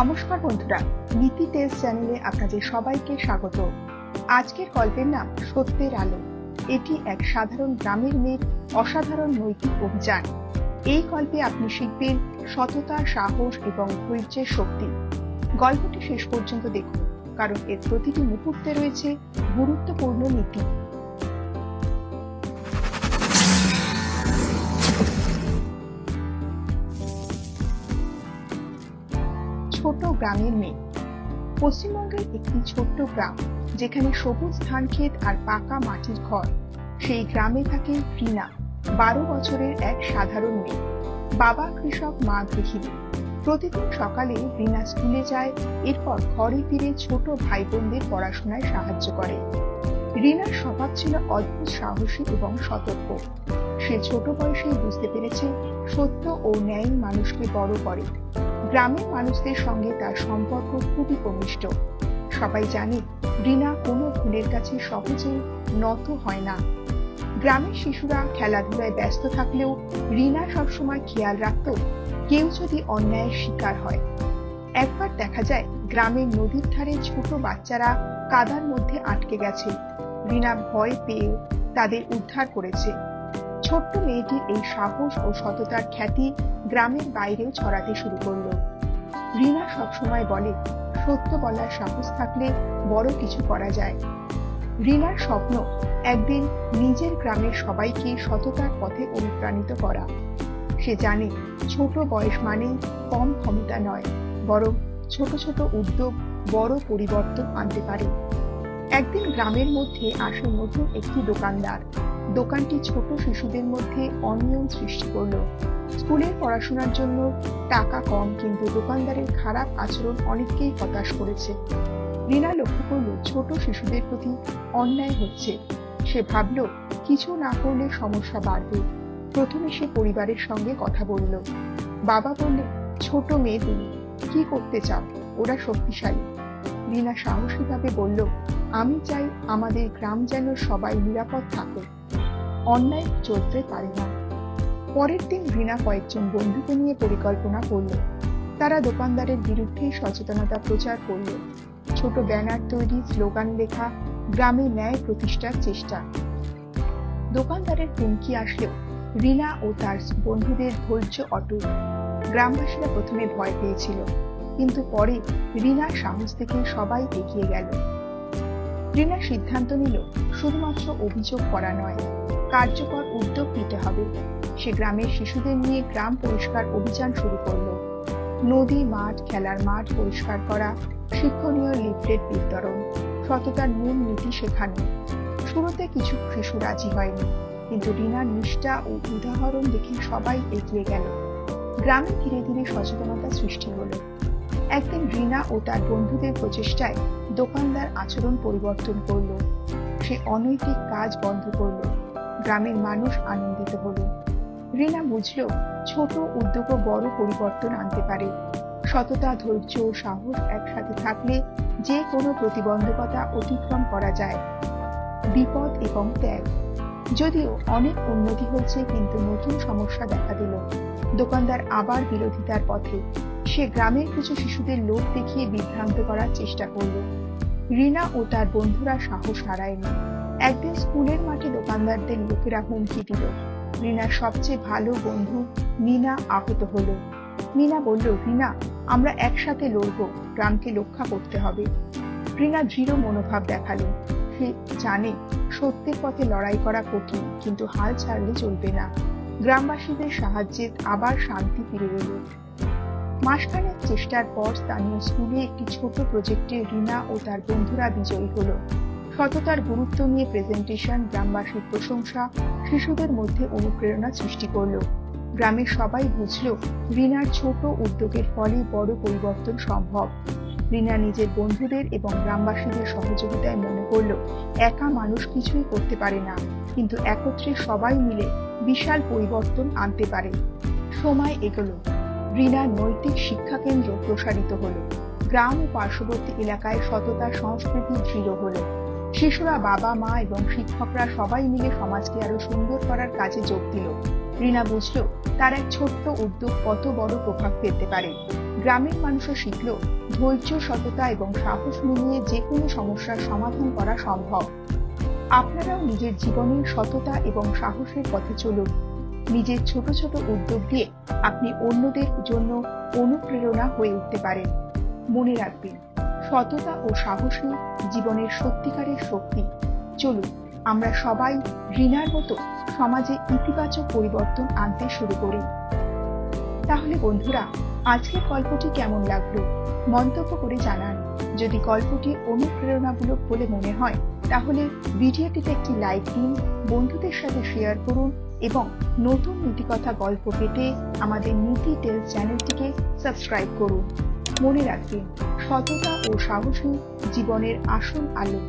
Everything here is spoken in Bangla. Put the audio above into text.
নমস্কার বন্ধুরা নীতি টেস্ট চ্যানেলে আপনাদের সবাইকে স্বাগত। আজকের গল্পের নাম সত্যের আলো। এটি এক সাধারণ গ্রামের মেয়ের অসাধারণ নৈতিক অভিযান। এই গল্পে আপনি শিখবেন সততা সাহস এবং ধৈর্যের শক্তি। গল্পটি শেষ পর্যন্ত দেখুন, কারণ এর প্রতিটি মুহূর্তে রয়েছে গুরুত্বপূর্ণ নীতি গ্রামের মেয়ে। পশ্চিমবঙ্গের একটি ছোট্ট গ্রাম, যেখানে সবুজ ধান ক্ষেত আর পাকা মাটির ঘর। সেই গ্রামে থাকে রিনা, বারো বছরের এক সাধারণ মেয়ে। বাবা কৃষক, মা গৃহিণী। প্রতিদিন সকালে রিনা স্কুলে যায়, এরপর ঘরে ফিরে ছোট ভাই বোনদের পড়াশোনায় সাহায্য করে। রিনার স্বভাব ছিল অদ্ভুত সাহসী এবং সতর্ক। সে ছোট বয়সেই বুঝতে পেরেছে, সত্য ও ন্যায় মানুষকে বড় করে। গ্রামের মানুষদের সঙ্গে তার সম্পর্ক খুবই ঘনিষ্ঠ। সবাই জানে, রিনা কোনো ভুলের কাছে সহজে নত হয় না। গ্রামের শিশুরা খেলাধুলায় ব্যস্ত থাকলেও রিনা সবসময় খেয়াল রাখত, কেউ যদি অন্যায়ের শিকার হয়। একবার দেখা যায়, গ্রামের নদীর ধারে ছোট বাচ্চারা কাদার মধ্যে আটকে গেছে। রিনা ভয় পেয়ে তাদের উদ্ধার করেছে। ছোট্ট মেয়েটির এই সাহস ও সততার খ্যাতি গ্রামের বাইরেও ছড়াতে শুরু করল। রিনা সবসময় বলে, সত্য বলার সাহস থাকলে বড় কিছু করা যায়। রিনার স্বপ্ন, একদিন নিজের গ্রামের সবাইকে সততার পথে অনুপ্রাণিত করা। সে জানে, ছোট বয়স মানে কম ক্ষমতা নয়, বরং ছোট ছোট উদ্যোগ বড় পরিবর্তন আনতে পারে। একদিন গ্রামের মধ্যে আসে নতুন একটি দোকানদার। দোকানটি ছোট শিশুদের মধ্যে অনিয়ম সৃষ্টি করল। স্কুলের পড়াশোনার জন্য টাকা কম, কিন্তু দোকানদারের খারাপ আচরণ অনেককেই হতাশ করেছে। রিনা লক্ষ্য করল, ছোট শিশুদের প্রতি অন্যায় হচ্ছে। সে ভাবলো, কিছু না করলে সমস্যা বাড়বে। প্রথমে সে পরিবারের সঙ্গে কথা বলল। বাবা বললে, ছোট মেয়ে তুমি, কি করতে চাও? ওরা শক্তিশালী। রিনা সাহসীভাবে বলল, আমি চাই আমাদের গ্রাম যেন সবাই নিরাপদ থাকুক। অন্যায় চলতে পারে না। পরের দিন রিনা কয়েকজন বন্ধুকে নিয়ে পরিকল্পনা করল। তারা দোকানদারের বিরুদ্ধে সচেতনতা প্রচার করল। ছোট ব্যানার তৈরি, স্লোগান লেখা, গ্রামে ন্যায় প্রতিষ্ঠার চেষ্টা। দোকানদারের হুমকি আসলেও রিনা ও তার বন্ধুদের ধৈর্য অটুট। গ্রামবাসীরা প্রথমে ভয় পেয়েছিল, কিন্তু পরে রিনার সাহস দেখে সবাই এগিয়ে গেল। রিনা সিদ্ধান্ত নিল শুধুমাত্র অভিযোগ করা নয়, কার্যকর উদ্যোগ নিতে হবে। সে গ্রামের শিশুদের নিয়ে গ্রাম পরিষ্কার অভিযান শুরু করল। নদী, মাঠ, খেলার মাঠ পরিষ্কার করা, শিক্ষণীয় লিফলেট বিতরণ, সততার মূল নীতি শেখানো। শুরুতে কিছু শিশু রাজি হয়নি, কিন্তু রিনার নিষ্ঠা ও উদাহরণ দেখে সবাই এগিয়ে গেল। গ্রামে ধীরে ধীরে সচেতনতা সৃষ্টি হলো। একদিন রিনা ও তার বন্ধুদের প্রচেষ্টায় দোকানদার আচরণ পরিবর্তন করল। সে অনৈতিক কাজ বন্ধ করল। গ্রামের মানুষ আনন্দিত হলো। রিনা বুঝল, ছোট উদ্যোগও বড় পরিবর্তন আনতে পারে। সততা, ধৈর্য ও সাহস একসাথে থাকলে যে কোনো প্রতিবন্ধকতা অতিক্রম করা যায়। বিপদ এবং ত্যাগ। যদিও অনেক উন্নতি হয়েছে, কিন্তু নতুন সমস্যা দেখা দিল। দোকানদার আবার বিরোধিতার পথে। সে গ্রামের কিছু শিশুদের লোক দেখিয়ে বিভ্রান্ত করার চেষ্টা করল। রিনা ও তার বন্ধুরা সাহস হারায়নি। একদিন স্কুলের মাঠে দোকানদারদের লোকেরা হুমকি দিল। রিনার সবচেয়ে ভালো বন্ধু মিনা আহত হলো। মিনা বলল, রিনা, আমরা একসাথে লড়বো, গ্রামকে রক্ষা করতে হবে। রিনা দৃঢ় মনোভাব দেখাল। সে জানে সত্যের পথে লড়াই করা কঠিন, কিন্তু হাল ছাড়লে চলবে না। গ্রামবাসীদের সাহায্যে আবার শান্তি ফিরে এলো। মাসখানেক চেষ্টার পর স্থানীয় স্কুলে একটি ছোট প্রজেক্টে রিনা ও তার বন্ধুরা বিজয়ী হলো। সততার গুরুত্ব নিয়ে প্রেজেন্টেশন গ্রামবাসীর প্রশংসা, শিশুদের মধ্যে অনুপ্রেরণা সৃষ্টি করল। গ্রামের সবাই বুঝলো, রিনার ছোট উদ্যোগের ফলে বড় পরিবর্তন সম্ভব। রিনা নিজের বন্ধুদের এবং গ্রামবাসীদের সহযোগিতায় মনে করল, একা মানুষ কিছুই করতে পারে না, কিন্তু একত্রে সবাই মিলে বিশাল পরিবর্তন আনতে পারে। সময় এগোলো। রিনার নৈতিক শিক্ষা কেন্দ্র প্রসারিত হলো। গ্রাম ও পার্শ্ববর্তী এলাকায় সততা সংস্কৃতি দৃঢ় হলো। শিশুরা বাবা, মা এবং শিক্ষকরা সবাই মিলে সমাজকে আরও সুন্দর করার কাজে যোগ দিল। রিনা বুঝল, তার এক ছোট্ট উদ্যোগ কত বড় প্রভাব ফেলতে পারে। গ্রামের মানুষও শিখল, ধৈর্য, সততা এবং সাহস মিলিয়ে যে কোনো সমস্যার সমাধান করা সম্ভব। আপনারাও নিজের জীবনে সততা এবং সাহসের পথে চলুন। নিজের ছোট ছোট উদ্যোগ দিয়ে আপনি অন্যদের জন্য অনুপ্রেরণা হয়ে উঠতে পারেন। মনে রাখবেন, সততা ও সাহসী জীবনের সত্যিকারের শক্তি। চলুন, আমরা সবাই রিনার মতো সমাজে ইতিবাচক পরিবর্তন আনতে শুরু করি। তাহলে বন্ধুরা, আজকের গল্পটি কেমন লাগল? মন্তব্য করে জানান। যদি গল্পটি অনুপ্রেরণামূলক বলে মনে হয়, তাহলে ভিডিওটিতে একটি লাইক দিন, বন্ধুদের সাথে শেয়ার করুন এবং নতুন নীতিকথা গল্প পেতে আমাদের নীতি টেল চ্যানেলটিকে সাবস্ক্রাইব করুন মনে রাখবেন, সততা ও সাহসী জীবনের আসল আলো.